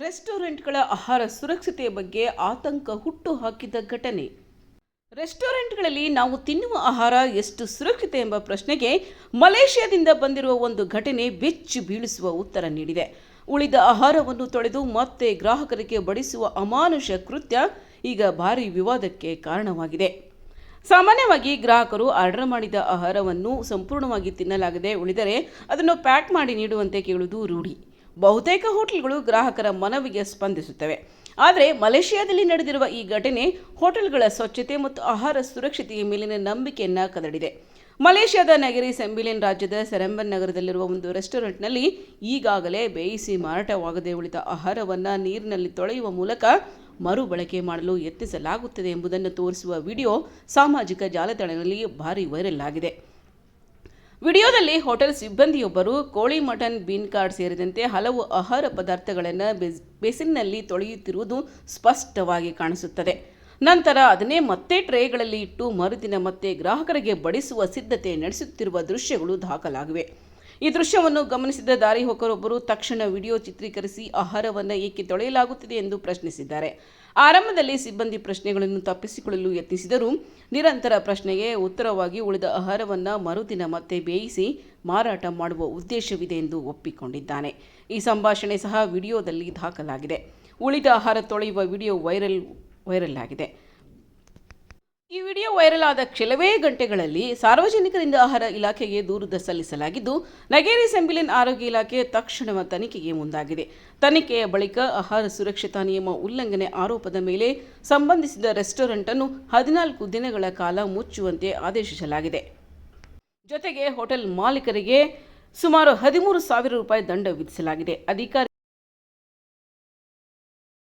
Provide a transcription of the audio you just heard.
ರೆಸ್ಟೋರೆಂಟ್ಗಳ ಆಹಾರ ಸುರಕ್ಷತೆಯ ಬಗ್ಗೆ ಆತಂಕ ಹುಟ್ಟು ಹಾಕಿದ ಘಟನೆ. ರೆಸ್ಟೋರೆಂಟ್ಗಳಲ್ಲಿ ನಾವು ತಿನ್ನುವ ಆಹಾರ ಎಷ್ಟು ಸುರಕ್ಷಿತ ಎಂಬ ಪ್ರಶ್ನೆಗೆ ಮಲೇಷ್ಯಾದಿಂದ ಬಂದಿರುವ ಒಂದು ಘಟನೆ ಬೆಚ್ಚು ಬೀಳಿಸುವ ಉತ್ತರ ನೀಡಿದೆ. ಉಳಿದ ಆಹಾರವನ್ನು ತೊಳೆದು ಮತ್ತೆ ಗ್ರಾಹಕರಿಗೆ ಬಡಿಸುವ ಅಮಾನುಷ ಕೃತ್ಯ ಈಗ ಭಾರಿ ವಿವಾದಕ್ಕೆ ಕಾರಣವಾಗಿದೆ. ಸಾಮಾನ್ಯವಾಗಿ ಗ್ರಾಹಕರು ಆರ್ಡರ್ ಮಾಡಿದ ಆಹಾರವನ್ನು ಸಂಪೂರ್ಣವಾಗಿ ತಿನ್ನಲಾಗದೆ ಉಳಿದರೆ ಅದನ್ನು ಪ್ಯಾಕ್ ಮಾಡಿ ನೀಡುವಂತೆ ಕೇಳುವುದು ರೂಢಿ. ಬಹುತೇಕ ಹೋಟೆಲ್ಗಳು ಗ್ರಾಹಕರ ಮನವಿಗೆ ಸ್ಪಂದಿಸುತ್ತವೆ. ಆದರೆ ಮಲೇಷಿಯಾದಲ್ಲಿ ನಡೆದಿರುವ ಈ ಘಟನೆ ಹೋಟೆಲ್ಗಳ ಸ್ವಚ್ಛತೆ ಮತ್ತು ಆಹಾರ ಸುರಕ್ಷತೆಯ ಮೇಲಿನ ನಂಬಿಕೆಯನ್ನು ಕದಡಿದೆ. ಮಲೇಷ್ಯಾದ ನಗರಿ ಸೆಂಬಿಲಿನ್ ರಾಜ್ಯದ ಸೆರೆಂಬನ್ ನಗರದಲ್ಲಿರುವ ಒಂದು ರೆಸ್ಟೋರೆಂಟ್ನಲ್ಲಿ ಈಗಾಗಲೇ ಬೇಯಿಸಿ ಮಾರಾಟವಾಗದೆ ಉಳಿದ ಆಹಾರವನ್ನು ನೀರಿನಲ್ಲಿ ತೊಳೆಯುವ ಮೂಲಕ ಮರುಬಳಕೆ ಮಾಡಲು ಯತ್ನಿಸಲಾಗುತ್ತದೆ ಎಂಬುದನ್ನು ತೋರಿಸುವ ವಿಡಿಯೋ ಸಾಮಾಜಿಕ ಜಾಲತಾಣಗಳಲ್ಲಿ ಭಾರಿ ವೈರಲ್ ಆಗಿದೆ. ವಿಡಿಯೋದಲ್ಲಿ ಹೋಟೆಲ್ ಸಿಬ್ಬಂದಿಯೊಬ್ಬರು ಕೋಳಿ ಮಟನ್ ಬೀನ್ ಕಾರ್ಡ್ ಸೇರಿದಂತೆ ಹಲವು ಆಹಾರ ಪದಾರ್ಥಗಳನ್ನು ಬೆಸ್- ಬೇಸಿನ್ನಲ್ಲಿ ತೊಳೆಯುತ್ತಿರುವುದು ಸ್ಪಷ್ಟವಾಗಿ ಕಾಣಿಸುತ್ತದೆ. ನಂತರ ಅದನ್ನೇ ಮತ್ತೆ ಟ್ರೇಗಳಲ್ಲಿ ಇಟ್ಟು ಮರುದಿನ ಮತ್ತೆ ಗ್ರಾಹಕರಿಗೆ ಬಡಿಸುವ ಸಿದ್ಧತೆ ನಡೆಸುತ್ತಿರುವ ದೃಶ್ಯಗಳು ದಾಖಲಾಗಿವೆ. ಈ ದೃಶ್ಯವನ್ನು ಗಮನಿಸಿದ ದಾರಿ ಹೋಕರೊಬ್ಬರು ತಕ್ಷಣ ವಿಡಿಯೋ ಚಿತ್ರೀಕರಿಸಿ ಆಹಾರವನ್ನು ಏಕೆ ತೊಳೆಯಲಾಗುತ್ತಿದೆ ಎಂದು ಪ್ರಶ್ನಿಸಿದ್ದಾರೆ. ಆರಂಭದಲ್ಲಿ ಸಿಬ್ಬಂದಿ ಪ್ರಶ್ನೆಗಳನ್ನು ತಪ್ಪಿಸಿಕೊಳ್ಳಲು ಯತ್ನಿಸಿದರೂ ನಿರಂತರ ಪ್ರಶ್ನೆಗೆ ಉತ್ತರವಾಗಿ ಉಳಿದ ಆಹಾರವನ್ನು ಮರುದಿನ ಮತ್ತೆ ಬೇಯಿಸಿ ಮಾರಾಟ ಮಾಡುವ ಉದ್ದೇಶವಿದೆ ಎಂದು ಒಪ್ಪಿಕೊಂಡಿದ್ದಾನೆ. ಈ ಸಂಭಾಷಣೆ ಸಹ ವಿಡಿಯೋದಲ್ಲಿ ದಾಖಲಾಗಿದೆ. ಉಳಿದ ಆಹಾರ ತೊಳೆಯುವ ವಿಡಿಯೋ ವೈರಲ್ ವೈರಲ್ ಆಗಿದೆ. ವಿಡಿಯೋ ವೈರಲ್ ಆದ ಕೆಲವೇ ಗಂಟೆಗಳಲ್ಲಿ ಸಾರ್ವಜನಿಕರಿಂದ ಆಹಾರ ಇಲಾಖೆಗೆ ದೂರು ಸಲ್ಲಿಸಲಾಗಿದ್ದು, ನಗೇರಿ ಸೆಂಬಿಲಿನ್ ಆರೋಗ್ಯ ಇಲಾಖೆ ತಕ್ಷಣ ತನಿಖೆಗೆ ಮುಂದಾಗಿದೆ. ತನಿಖೆಯ ಬಳಿಕ ಆಹಾರ ಸುರಕ್ಷತಾ ನಿಯಮ ಉಲ್ಲಂಘನೆ ಆರೋಪದ ಮೇಲೆ ಸಂಬಂಧಿಸಿದ ರೆಸ್ಟೋರೆಂಟ್ ಅನ್ನು ಹದಿನಾಲ್ಕು ದಿನಗಳ ಕಾಲ ಮುಚ್ಚುವಂತೆ ಆದೇಶಿಸಲಾಗಿದೆ. ಜೊತೆಗೆ ಹೋಟೆಲ್ ಮಾಲೀಕರಿಗೆ ಸುಮಾರು ಹದಿಮೂರು ಸಾವಿರ ರೂಪಾಯಿ ದಂಡ ವಿಧಿಸಲಾಗಿದೆ. ಅಧಿಕಾರಿ